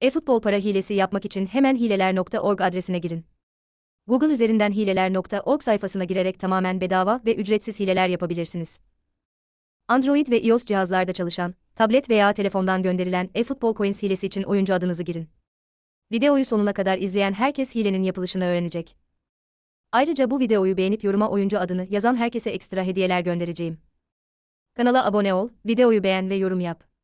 E-futbol para hilesi yapmak için hemen hileler.org adresine girin. Google üzerinden hileler.org sayfasına girerek tamamen bedava ve ücretsiz hileler yapabilirsiniz. Android ve iOS cihazlarda çalışan, tablet veya telefondan gönderilen e-futbol coins hilesi için oyuncu adınızı girin. Videoyu sonuna kadar izleyen herkes hilenin yapılışını öğrenecek. Ayrıca bu videoyu beğenip yoruma oyuncu adını yazan herkese ekstra hediyeler göndereceğim. Kanala abone ol, videoyu beğen ve yorum yap.